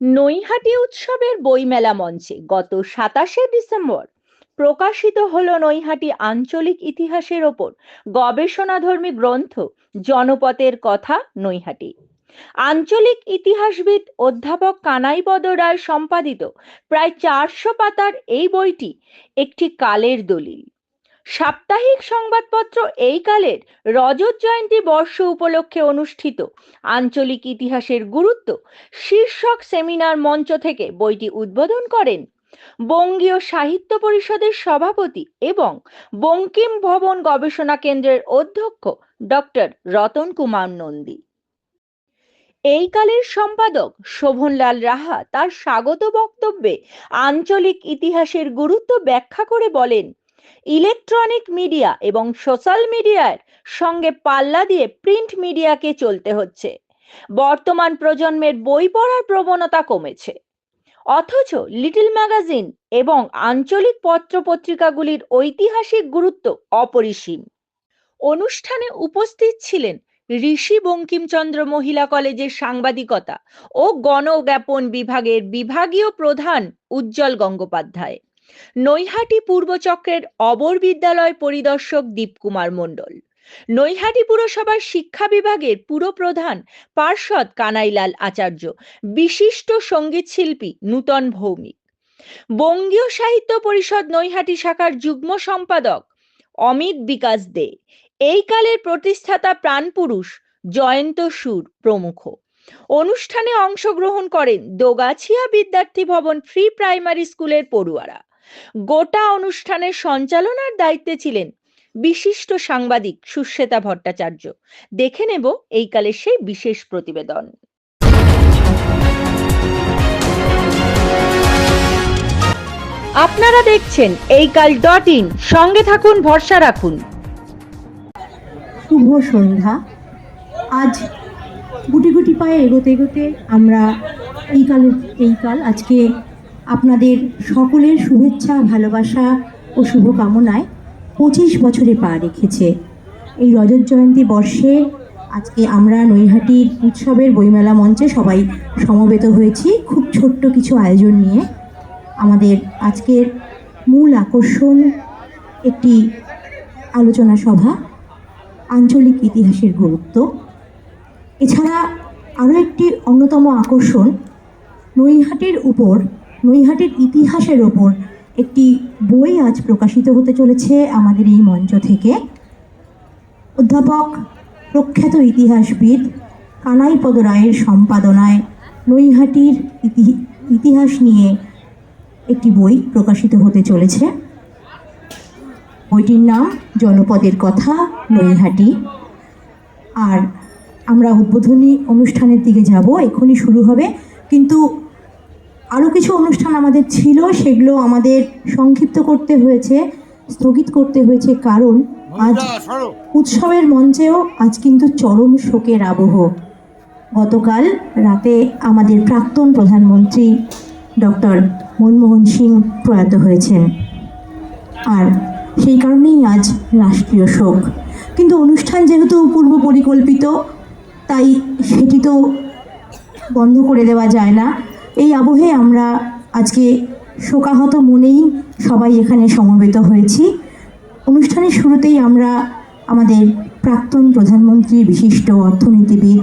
নৈহাটি উৎসবের বইমেলা মঞ্চে গত সাতাশে ডিসেম্বর প্রকাশিত হলো নৈহাটি আঞ্চলিক ইতিহাসের ওপর গবেষণাধর্মী গ্রন্থ জনপথের কথা নৈহাটি। আঞ্চলিক ইতিহাসবিদ অধ্যাপক কানাইপদ রায় সম্পাদিত প্রায় চারশো পাতার এই বইটি একটি কালের দলিল। সাপ্তাহিক সংবাদপত্র এই কালের রজত জয়ন্তী বর্ষ উপলক্ষে অনুষ্ঠিত। আঞ্চলিক ইতিহাসের গুরুত্ব শীর্ষক সেমিনার মঞ্চ থেকে বইটি উদ্বোধন করেন বঙ্গীয় সাহিত্য পরিষদের সভাপতি এবং বঙ্কিম ভবন গবেষণা কেন্দ্রের অধ্যক্ষ ডক্টর রতন কুমার নন্দী। এই কালের সম্পাদক শোভনলাল রাহা তার স্বাগত বক্তব্যে আঞ্চলিক ইতিহাসের গুরুত্ব ব্যাখ্যা করে বলেন ইলেকট্রনিক মিডিয়া এবং সোশ্যাল মিডিয়ার সঙ্গে পাল্লা দিয়ে প্রিন্ট মিডিয়াকে চলতে হচ্ছে। বর্তমান প্রজন্মের বই পড়ার প্রবণতা কমেছে। অথচ লিটল ম্যাগাজিন এবং আঞ্চলিক পত্রপত্রিকাগুলির ঐতিহাসিক গুরুত্ব অপরিসীম। অনুষ্ঠানে উপস্থিত ছিলেন ঋষি বঙ্কিমচন্দ্র মহিলা কলেজের সাংবাদিকতা ও গণজ্ঞাপন বিভাগের বিভাগীয় প্রধান উজ্জ্বল গঙ্গোপাধ্যায়। নৈহাটি পূর্বচক্রের অবর বিদ্যালয় পরিদর্শক দীপকুমার মণ্ডল। নৈহাটি পুরসভার শিক্ষা বিভাগের পুরপ্রধান পার্ষদ কানাইলাল আচার্য, বিশিষ্ট সংগীত শিল্পী নূতন ভৌমিক। বঙ্গীয় সাহিত্য পরিষদ নৈহাটি শাখার যুগ্ম সম্পাদক অমিত বিকাশ দে। এই কালের প্রতিষ্ঠাতা প্রাণপুরুষ জয়ন্ত সুর প্রমুখ। অনুষ্ঠানে অংশগ্রহণ করেন দোগাছিয়া বিদ্যার্থী ভবন ফ্রি প্রাইমারি স্কুলের পড়ুয়ারা। গোটা অনুষ্ঠানের সঞ্চালনার দায়িত্বে ছিলেন বিশিষ্ট সাংবাদিক সুশ্বেতা ভট্টাচার্য। দেখে নেব এই কালের সেই বিশেষ প্রতিবেদন। আপনারা দেখছেন এই কাল ডট ইন। সঙ্গে থাকুন, ভরসা রাখুন। শুভ সন্ধ্যা। আজ গুটি গুটি পায়ে এগোতে এগোতে আমরা এই কাল এই কাল আজকে আপনাদের সকলের শুভেচ্ছা, ভালোবাসা ও শুভকামনায় পঁচিশ বছরে পা রেখেছে। এই রজত জয়ন্তী বর্ষে আজকে আমরা নৈহাটির উৎসবের বইমেলা মঞ্চে সবাই সমবেত হয়েছি। খুব ছোট্ট কিছু আয়োজন নিয়ে আমাদের আজকের মূল আকর্ষণ একটি আলোচনা সভা, আঞ্চলিক ইতিহাসের গুরুত্ব। এছাড়া আরও একটি অন্যতম আকর্ষণ নৈহাটির উপর নৈহাটির ইতিহাসের ওপর একটি বই আজ প্রকাশিত হতে চলেছে আমাদের এই মঞ্চ থেকে। অধ্যাপক প্রখ্যাত ইতিহাসবিদ কানাইপদ রায়ের সম্পাদনায় নৈহাটির ইতি- ইতিহাস নিয়ে একটি বই প্রকাশিত হতে চলেছে। বইটির নাম জনপদের কথা, নৈহাটি। আর আমরা উদ্বোধনী অনুষ্ঠানের দিকে যাব, এখনই শুরু হবে। কিন্তু আরও কিছু অনুষ্ঠান আমাদের ছিল সেগুলো আমাদের সংক্ষিপ্ত করতে হয়েছে স্থগিত করতে হয়েছে কারণ আজ উৎসবের মঞ্চেও আজ কিন্তু চরম শোকের আবহ। গতকাল রাতে আমাদের প্রাক্তন প্রধানমন্ত্রী ডক্টর মনমোহন সিং প্রয়াত হয়েছেন। আর সেই কারণেই আজ রাষ্ট্রীয় শোক। কিন্তু অনুষ্ঠান যেহেতু পূর্ব পরিকল্পিত তাই সেটি তো বন্ধ করে দেওয়া যায় না। এই আবহে আমরা আজকে শোকাহত মনেই সবাই এখানে সমবেত হয়েছি। অনুষ্ঠানের শুরুতেই আমরা আমাদের প্রাক্তন প্রধানমন্ত্রী, বিশিষ্ট অর্থনীতিবিদ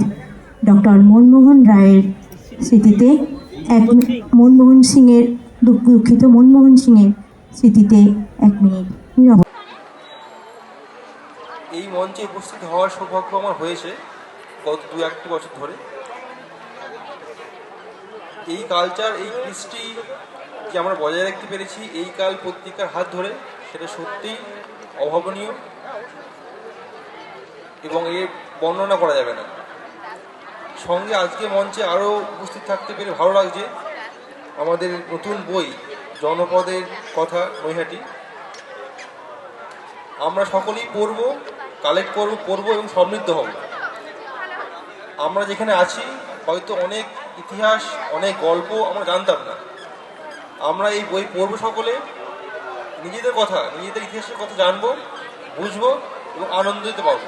ডক্টর মনমোহন রায়ের স্মৃতিতে এক মনমোহন সিংয়ের দুঃখ দুঃখিত মনমোহন সিংয়ের স্মৃতিতে এক মিনিট এই মঞ্চে উপস্থিত হওয়ার সৌভাগ্য আমার হয়েছে গত দু একটি বছর ধরে। এই কালচার এই কৃষ্টি যে আমরা বজায় রাখতে পেরেছি, এই কাল পত্রিকার হাত ধরে, সেটা সত্যিই অভাবনীয় এবং এর বর্ণনা করা যাবে না। সঙ্গে আজকে মঞ্চে আরও উপস্থিত থাকতে পেরে ভালো লাগছে আমাদের নতুন বই, জনপদের কথা নৈহাটি। আমরা সকলেই পড়ব কালেক্ট করব, পড়ব এবং সমৃদ্ধ হব। আমরা যেখানে আছি, হয়তো অনেক ইতিহাস, অনেক গল্প আমরা জানতাম না। আমরা এই বই পড়ব সকলে, নিজেদের কথা, নিজেদের ইতিহাসের কথা জানব, বুঝব এবং আনন্দিত পাবো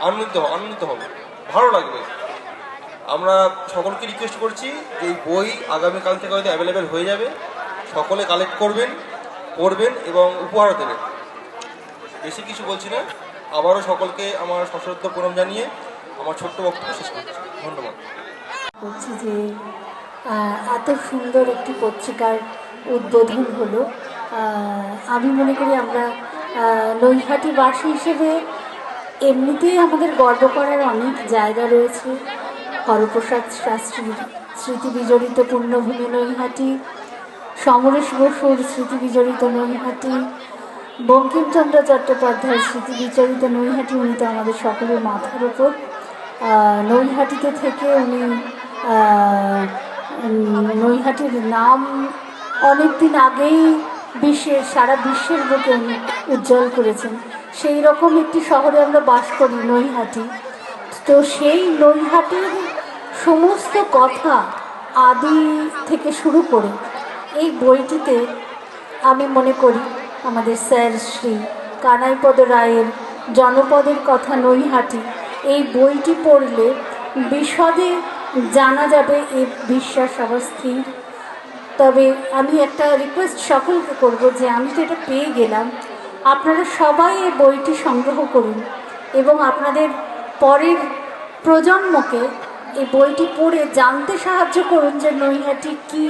আনন্দিত আনন্দিত হব। ভালো লাগবে। আমরা সকলকে রিকোয়েস্ট করছি যে এই বই আগামীকাল থেকে হয়তো অ্যাভেলেবেল হয়ে যাবে। সকলে কালেক্ট করবেন, পড়বেন এবং উপহার দেবেন। বেশি কিছু বলছি না। আবারও সকলকে আমার সশ্রদ্ধ প্রণাম জানিয়ে আমার ছোট্ট বক্তব্য শেষ করছি। ধন্যবাদ। বলছি যে এত সুন্দর একটি পত্রিকার উদ্বোধন হলো। আমি মনে করি আমরা নৈহাটিবাসী হিসেবে এমনিতেই আমাদের গর্ব করার অনেক জায়গা রয়েছে। হরপ্রসাদ শাস্ত্রীর স্মৃতি বিজড়িত পূর্ণভূমি নৈহাটি, সমরেশ বসুর স্মৃতি বিজড়িত নৈহাটি, বঙ্কিমচন্দ্র চট্টোপাধ্যায়ের স্মৃতি বিচরিত নৈহাটি, উনি তো আমাদের সকলের মাথার উপর। নৈহাটিতে থেকে উনি নৈহাটির নাম অনেক দিন আগেই বিশ্বের সারা বিশ্বের বুকে উজ্জ্বল করেছেন। সেই রকম একটি শহরে আমরা বাস করি, নৈহাটি। তো সেই নৈহাটির সমস্ত কথা আদি থেকে শুরু করে এই বইটিতে আমি মনে করি আমাদের স্যার শ্রী কানাইপদ রায়ের জনপদের কথা নৈহাটি। এই বইটি পড়লে বিশদে জানা যাবে এই বিশ্বাস আবার স্থির তবে আমি একটা রিকোয়েস্ট সকলকে করব যে আমি এটা পেয়ে গেলাম। আপনারা সবাই এই বইটি সংগ্রহ করুন এবং আপনাদের পরের প্রজন্মকে এই বইটি পড়ে জানতে সাহায্য করুন যে নৈহাটি কি,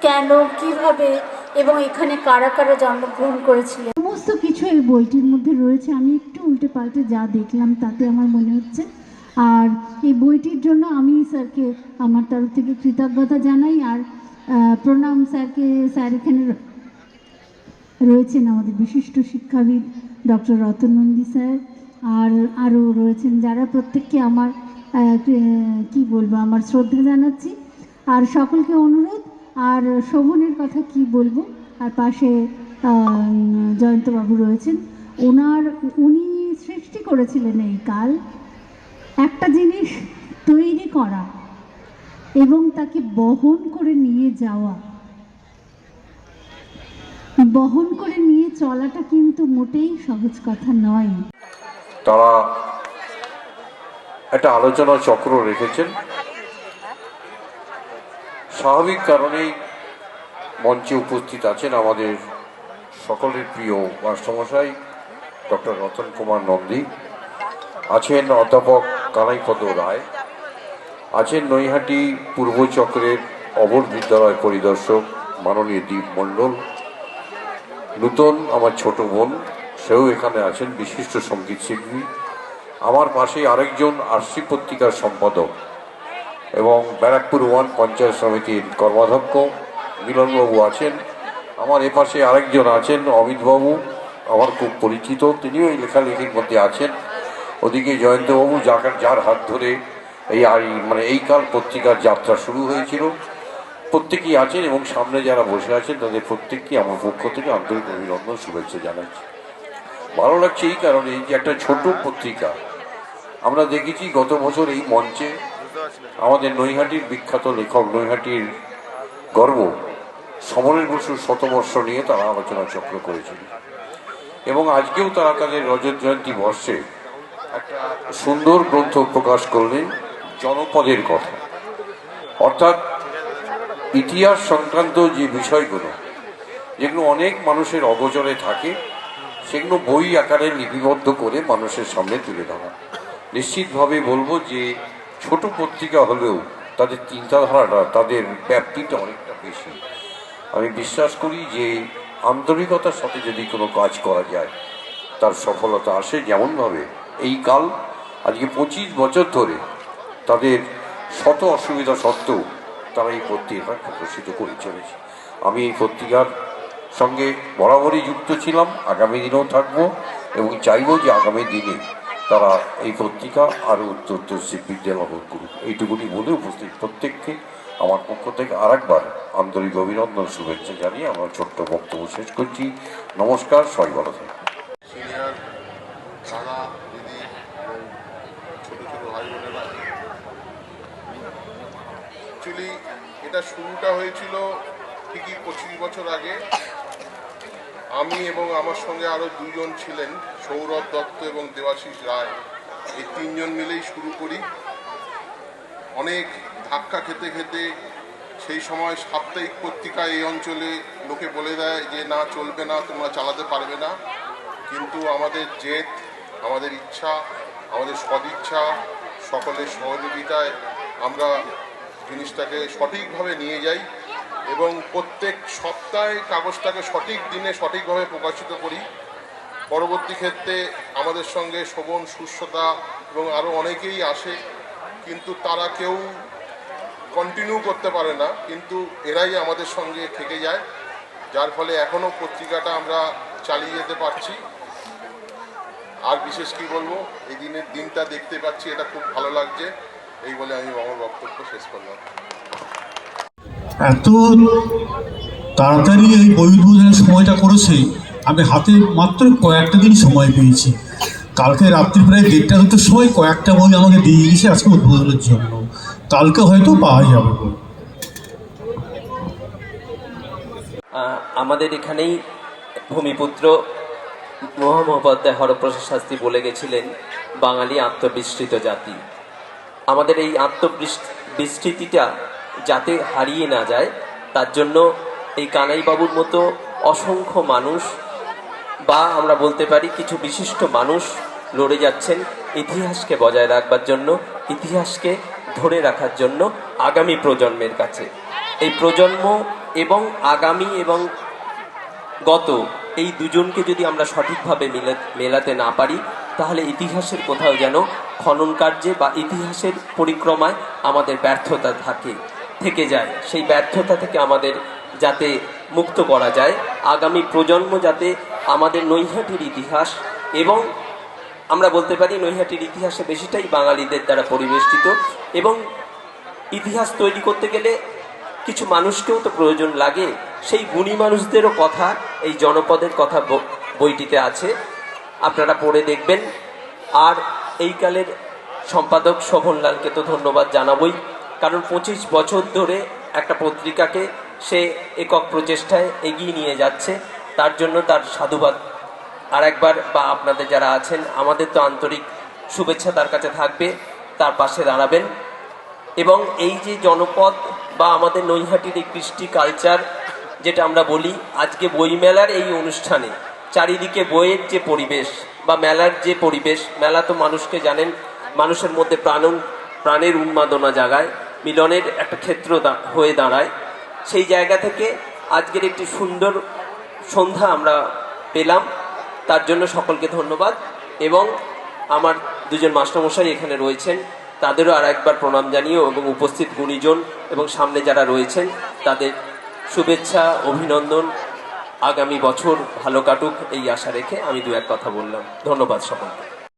কেন, কীভাবে এবং এখানে কারা কারা জন্মগ্রহণ করেছিলেন। সমস্ত কিছু এই বইটির মধ্যে রয়েছে। আমি একটু উল্টে পাল্টে যা দেখলাম তাতে আমার মনে হচ্ছে আর এই বইটির জন্য আমি স্যারকে, আমার তরফ থেকে কৃতজ্ঞতা জানাই। আর প্রণাম স্যারকে, স্যার এখানে রয়েছেন আমাদের বিশিষ্ট শিক্ষাবিদ ডক্টর রতন নন্দী স্যার। আর আরও রয়েছেন যারা প্রত্যেককে আমার কি বলব, আমার শ্রদ্ধা জানাচ্ছি। আর সকলকে অনুরোধ, আর শোভনের কথা কি বলব, আর পাশে জয়ন্তবাবু রয়েছেন। ওনার উনি সৃষ্টি করেছিলেন এই কাল। একটা জিনিস তৈরি করা এবং তাকে বহন করে নিয়ে যাওয়া। বহন করে নিয়ে চলাটা কিন্তু মোটেই সহজ কথা নয়। তারা একটা আলোচনা চক্র রেখেছেন। স্বাভাবিক কারণেই মঞ্চে উপস্থিত আছেন আমাদের সকলের প্রিয় মাস্টারমশাই ডক্টর রতন কুমার নন্দী, আছেন অধ্যাপক কানাইপদ রায় আছেন নৈহাটি পূর্ব চক্রের অবর বিদ্যালয় পরিদর্শক মাননীয় দীপ মণ্ডল, নূতন আমার ছোট বোন, সেও এখানে আছেন, বিশিষ্ট সংগীত শিল্পী। আমার পাশে আরেকজন আরসি পত্রিকার সম্পাদক এবং ব্যারাকপুর ওয়ান পঞ্চায়েত সমিতির কর্মাধ্যক্ষ মিলনবাবু আছেন। আমার এপাশে আরেকজন আছেন অমিতবাবু, আমার খুব পরিচিত, তিনিও এই লেখালেখির মধ্যে আছেন। ওদিকে জয়ন্তবাবু যাকে যার হাত ধরে এই আর মানে এই কাল পত্রিকার যাত্রা শুরু হয়েছিল। প্রত্যেকেই আছেন এবং সামনে যারা বসে আছেন তাদের প্রত্যেককে আমার পক্ষ থেকে আন্তরিক অভিনন্দন, শুভেচ্ছা জানাচ্ছি। ভালো লাগছে এই কারণে যে একটা ছোট পত্রিকা। আমরা দেখেছি গত বছর এই মঞ্চে আমাদের নৈহাটির বিখ্যাত লেখক নৈহাটির গর্ব, সমরের বসুর শতবর্ষ নিয়ে তারা আলোচনা চক্র করেছিল। এবং আজকেও তারা তাদের রজত জয়ন্তী বর্ষে একটা সুন্দর গ্রন্থ প্রকাশ করলেন জনপদের কথা। অর্থাৎ ইতিহাস সংক্রান্ত যে বিষয়গুলো, যেগুলো অনেক মানুষের অগোচরে থাকে, সেগুলো বই আকারে লিপিবদ্ধ করে মানুষের সামনে তুলে ধরা। নিশ্চিতভাবে বলব যে ছোট পত্রিকা হলেও তাদের চিন্তাধারাটা, তাদের ব্যাপ্তিটা অনেকটা বেশি। আমি বিশ্বাস করি যে আন্তরিকতার সাথে যদি কোনো কাজ করা যায়, তার সফলতা আসে যেমনভাবে এই কাল আজকে পঁচিশ বছর ধরে তাদের শত অসুবিধা সত্ত্বেও তারা এই পত্রিকা প্রকাশিত করে চলেছে। আমি এই পত্রিকার সঙ্গে বরাবরই যুক্ত ছিলাম, আগামী দিনেও থাকব এবং চাইব যে আগামী দিনে তারা এই পত্রিকা আরও উত্তর উত্তর শিল্পীদের লাভ করুক। এইটুকুনি বলে উপস্থিত প্রত্যেককে আমার পক্ষ থেকে আরেকবার আন্তরিক অভিনন্দন, শুভেচ্ছা জানিয়ে আমার ছোট্ট বক্তব্য শেষ করছি। নমস্কার, সবাই ভালো থাকবেন এটা শুরুটা হয়েছিল ঠিকই পঁচিশ বছর আগে। আমি এবং আমার সঙ্গে আরও দুজন ছিলেন, সৌরভ দত্ত এবং দেবাশিস রায়। এই তিনজন মিলেই শুরু করি। অনেক ধাক্কা খেতে খেতে সেই সময় সাপ্তাহিক পত্রিকা এই অঞ্চলে লোকে বলে দেয় যে, না, চলবে না, তোমরা চালাতে পারবে না। কিন্তু আমাদের জেদ, আমাদের ইচ্ছা, আমাদের সদিচ্ছা, সকলের সহযোগিতায় আমরা জিনিসটাকে সঠিকভাবে নিয়ে যাই এবং প্রত্যেক সপ্তাহে কাগজটাকে সঠিক দিনে সঠিকভাবে প্রকাশিত করি। পরবর্তী ক্ষেত্রে আমাদের সঙ্গে শোভন সুস্থতা এবং আরও অনেকেই আসে, কিন্তু তারা কেউ কন্টিনিউ করতে পারে না, কিন্তু এরাই আমাদের সঙ্গে থেকে যায়। যার ফলে এখনও পত্রিকাটা আমরা চালিয়ে যেতে পারছি। আর বিশেষ কি বলব, এই দিনের দিনটা দেখতে পাচ্ছি, এটা খুব ভালো লাগছে। এই বলে আমি আমার বক্তব্য শেষ করলাম। এত তাড়াতাড়ি এই বই সময়টা করেছে আমি হাতে মাত্র কয়েকটা দিন সময় পেয়েছি। কালকে রাত্রি প্রায় দেড়টা দুটোর সময় কয়েকটা বই আমাকে দিয়ে গেছে আজকে উদ্বোধনের জন্য। কালকে হয়তো পাওয়া যাবে আমাদের এখানেই ভূমিপুত্র মহামহোপাধ্যায় হরপ্রসাদ শাস্ত্রী বলে গেছিলেন বাঙালি আত্মবিস্মৃত জাতি। আমাদের এই আত্মবিস্মৃতিটা যাতে হারিয়ে না যায়, তার জন্য এই কানাইবাবুর মতো অসংখ্য মানুষ বা আমরা বলতে পারি কিছু বিশিষ্ট মানুষ লড়ে যাচ্ছেন ইতিহাসকে বজায় রাখবার জন্য, ইতিহাসকে ধরে রাখার জন্য আগামী প্রজন্মের কাছে। এই প্রজন্ম এবং আগামী এবং গত এই দুজনকে যদি আমরা সঠিকভাবে মেলাতে না পারি, তাহলে ইতিহাসের কোথাও যেন খনন কার্যে বা ইতিহাসের পরিক্রমায় আমাদের ব্যর্থতা থাকে, থেকে যায়। সেই ব্যর্থতা থেকে আমাদের যাতে মুক্ত করা যায়। আগামী প্রজন্ম যাতে আমাদের নৈহাটির ইতিহাস এবং আমরা বলতে পারি নৈহাটির ইতিহাসে বেশিটাই বাঙালিদের দ্বারা পরিবেষ্টিত এবং ইতিহাস তৈরি করতে গেলে কিছু মানুষকেও তো প্রয়োজন লাগে। সেই গুণী মানুষদেরও কথা, এই জনপদের কথা বইটিতে আছে। আপনারা পড়ে দেখবেন। আর এই কালের সম্পাদক শোভনলালকে তো ধন্যবাদ জানাবই। কারণ পঁচিশ বছর ধরে একটা পত্রিকাকে সে একক প্রচেষ্টায় এগিয়ে নিয়ে যাচ্ছে, তার জন্য তার সাধুবাদ। আর একবার বা আপনাদের যারা আছেন, আমাদের তো আন্তরিক শুভেচ্ছা তার কাছে থাকবে, তার পাশে দাঁড়াবেন। এবং এই যে জনপদ বা আমাদের নৈহাটির এই কৃষ্টি কালচার, যেটা আমরা বলি, আজকে বইমেলার এই অনুষ্ঠানে চারিদিকে বইয়ের যে পরিবেশ বা মেলার যে পরিবেশ, মেলা তো মানুষকে জানেন, মানুষের মধ্যে প্রাণ প্রাণের উন্মাদনা জাগায়, মিলনের একটা ক্ষেত্র হয়ে দাঁড়ায়। সেই জায়গা থেকে আজকের একটি সুন্দর সন্ধ্যা আমরা পেলাম। তার জন্য সকলকে ধন্যবাদ এবং আমার দুজন মাস্টারমশাই এখানে রয়েছেন। তাদেরও আর একবার প্রণাম জানিয়ে এবং উপস্থিত গুণীজন এবং সামনে যারা রয়েছেন, তাদের শুভেচ্ছা, অভিনন্দন আগামী বছর ভালো কাটুক এই আশা রেখে আমি দু এক কথা বললাম। ধন্যবাদ সকলকে।